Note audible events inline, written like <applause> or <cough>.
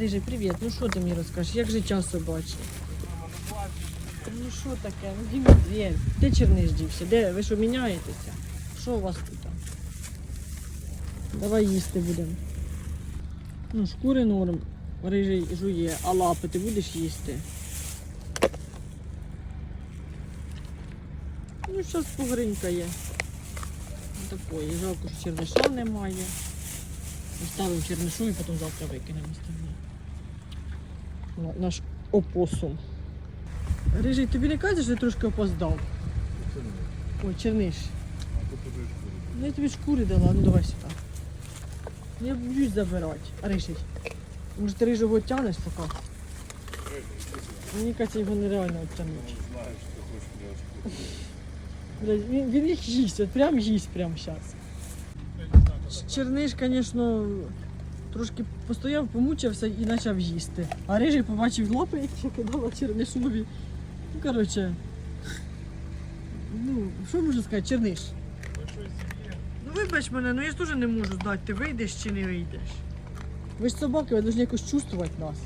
Рижий, привіт. Ну що ти мені розкажеш? Як життя собаче? Ну що таке? Ну двір. Де черниш дівся? Де? Ви що міняєтеся? Що у вас тут? Давай їсти будемо. Ну, шкури норм. Рижий жує, а лапи ти будеш їсти? Ну, щось погринькає. Ну, Такої. Жалко, що черниша немає. Оставимо чернишу і потім завтра викинемо остальне. Наш опосум. Рижий, тобі не кажеш, що ти трошки опоздав? Ой, черниш. Ну, я тобі шкури дала, ну давай сюди. Я боюсь забирати. Рижий. Може ти рижого тянеш поки? Мені кажеться, його нереально оттягнути. Блядь, Він, він їх їсть, от прям їсть прямо зараз. Черниш, звісно, трошки постояв, помучився і почав їсти. А рижий побачив лапи, <laughs> які я кидала чернишові. Ну, коротше. Ну, що можна сказати, черниш? Ну вибач мене, ну я ж теж не можу здати, ти вийдеш чи не вийдеш. Ви ж собаки, ви повинні якось чувствувати нас.